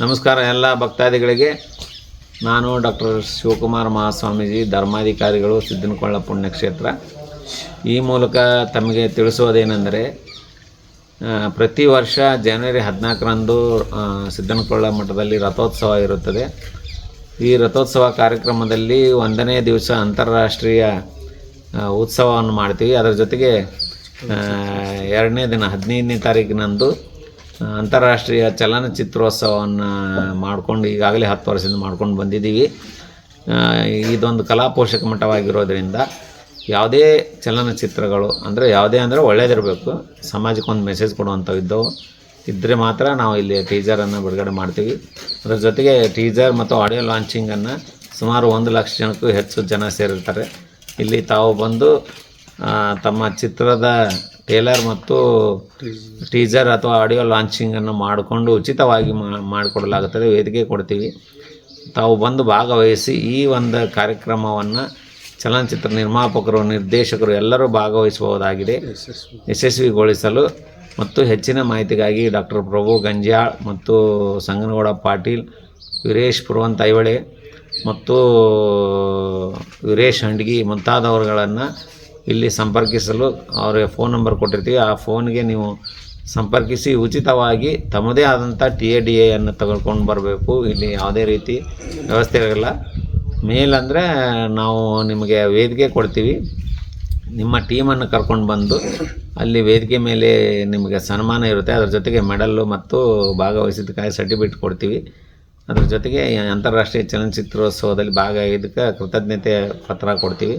ನಮಸ್ಕಾರ ಎಲ್ಲ ಭಕ್ತಾದಿಗಳಿಗೆ. ನಾನು ಡಾಕ್ಟರ್ ಶಿವಕುಮಾರ್ ಮಹಾಸ್ವಾಮೀಜಿ ಧರ್ಮಾಧಿಕಾರಿಗಳು ಸಿದ್ದನಕೊಳ್ಳ ಪುಣ್ಯಕ್ಷೇತ್ರ. ಈ ಮೂಲಕ ತಮಗೆ ತಿಳಿಸುವುದೇನೆಂದರೆ ಪ್ರತಿ ವರ್ಷ ಜನವರಿ ಹದಿನಾಲ್ಕರಂದು ಸಿದ್ದನಕೊಳ್ಳ ಮಠದಲ್ಲಿ ರಥೋತ್ಸವ ಇರುತ್ತದೆ. ಈ ರಥೋತ್ಸವ ಕಾರ್ಯಕ್ರಮದಲ್ಲಿ ಒಂದನೇ ದಿವಸ ಅಂತಾರಾಷ್ಟ್ರೀಯ ಉತ್ಸವವನ್ನು ಮಾಡ್ತೀವಿ. ಅದರ ಜೊತೆಗೆ ಎರಡನೇ ದಿನ ಹದಿನೈದನೇ ತಾರೀಕಿನಂದು ಅಂತಾರಾಷ್ಟ್ರೀಯ ಚಲನಚಿತ್ರೋತ್ಸವವನ್ನು ಮಾಡಿಕೊಂಡು, ಈಗಾಗಲೇ ಹತ್ತು ವರ್ಷದಿಂದ ಮಾಡ್ಕೊಂಡು ಬಂದಿದ್ದೀವಿ. ಇದೊಂದು ಕಲಾ ಪೋಷಕ ಮಠವಾಗಿರೋದ್ರಿಂದ ಯಾವುದೇ ಚಲನಚಿತ್ರಗಳು ಅಂದರೆ ಯಾವುದೇ ಅಂದರೆ ಒಳ್ಳೇದಿರಬೇಕು. ಸಮಾಜಕ್ಕೆ ಒಂದು ಮೆಸೇಜ್ ಕೊಡುವಂಥವು ಇದ್ದವು. ಇದ್ದರೆ ಮಾತ್ರ ನಾವು ಇಲ್ಲಿ ಟೀಸರನ್ನು ಬಿಡುಗಡೆ ಮಾಡ್ತೀವಿ. ಅದರ ಜೊತೆಗೆ ಟೀಸರ್ ಮತ್ತು ಆಡಿಯೋ ಲಾಂಚಿಂಗನ್ನು ಸುಮಾರು ಒಂದು ಲಕ್ಷ ಜನಕ್ಕೂ ಹೆಚ್ಚು ಜನ ಸೇರಿರ್ತಾರೆ. ಇಲ್ಲಿ ತಾವು ಬಂದು ತಮ್ಮ ಚಿತ್ರದ ಟೇಲರ್ ಮತ್ತು ಟೀಸರ್ ಅಥವಾ ಆಡಿಯೋ ಲಾಂಚಿಂಗನ್ನು ಮಾಡಿಕೊಂಡು ಉಚಿತವಾಗಿ ಮಾಡಿಕೊಡಲಾಗುತ್ತದೆ. ವೇದಿಕೆ ಕೊಡ್ತೀವಿ. ತಾವು ಬಂದು ಭಾಗವಹಿಸಿ ಈ ಒಂದು ಕಾರ್ಯಕ್ರಮವನ್ನು ಚಲನಚಿತ್ರ ನಿರ್ಮಾಪಕರು ನಿರ್ದೇಶಕರು ಎಲ್ಲರೂ ಭಾಗವಹಿಸಬಹುದಾಗಿದೆ. ಯಶಸ್ವಿಗೊಳಿಸಲು ಮತ್ತು ಹೆಚ್ಚಿನ ಮಾಹಿತಿಗಾಗಿ ಡಾಕ್ಟರ್ ಪ್ರಭು ಗಂಜ್ಯಾಳ್ ಮತ್ತು ಸಂಗನಗೌಡ ಪಾಟೀಲ್ ವೀರೇಶ್ ಪುರವಂತ ಐವಳೆ ಮತ್ತು ವೀರೇಶ್ ಹಂಡ್ಗಿ ಮುಂತಾದವರುಗಳನ್ನು ಇಲ್ಲಿ ಸಂಪರ್ಕಿಸಲು ಅವರಿಗೆ ಫೋನ್ ನಂಬರ್ ಕೊಟ್ಟಿರ್ತೀವಿ. ಆ ಫೋನ್ಗೆ ನೀವು ಸಂಪರ್ಕಿಸಿ ಉಚಿತವಾಗಿ ತಮ್ಮದೇ ಆದಂಥ ಟಿ ಎ ಡಿ ಎಯನ್ನು ತಗೊಳ್ಕೊಂಡು ಬರಬೇಕು. ಇಲ್ಲಿ ಯಾವುದೇ ರೀತಿ ವ್ಯವಸ್ಥೆ ಇರಲ್ಲ ಮೇಲ್ ಅಂದರೆ ನಾವು ನಿಮಗೆ ವೇದಿಕೆ ಕೊಡ್ತೀವಿ. ನಿಮ್ಮ ಟೀಮನ್ನು ಕರ್ಕೊಂಡು ಬಂದು ಅಲ್ಲಿ ವೇದಿಕೆ ಮೇಲೆ ನಿಮಗೆ ಸನ್ಮಾನ ಇರುತ್ತೆ. ಅದರ ಜೊತೆಗೆ ಮೆಡಲ್ಲು ಮತ್ತು ಭಾಗವಹಿಸಿದ್ದಕ್ಕಾಗಿ ಸರ್ಟಿಫಿಕೇಟ್ ಕೊಡ್ತೀವಿ. ಅದ್ರ ಜೊತೆಗೆ ಅಂತಾರಾಷ್ಟ್ರೀಯ ಚಲನಚಿತ್ರೋತ್ಸವದಲ್ಲಿ ಭಾಗವಾಗಿದ್ದಕ್ಕೆ ಕೃತಜ್ಞತೆ ಪತ್ರ ಕೊಡ್ತೀವಿ.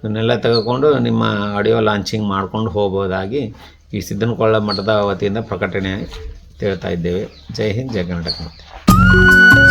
ಇವನ್ನೆಲ್ಲ ತೆಗೆದುಕೊಂಡು ನಿಮ್ಮ ಆಡಿಯೋ ಲಾಂಚಿಂಗ್ ಮಾಡ್ಕೊಂಡು ಹೋಗ್ಬೋದಾಗಿ ಈ ಸಿದ್ದನಕೊಳ್ಳ ಮಠದ ವತಿಯಿಂದ ಪ್ರಕಟಣೆ ತಿಳ್ತಾ ಇದ್ದೇವೆ. ಜೈ ಹಿಂದ್, ಜೈ ಕರ್ನಾಟಕ.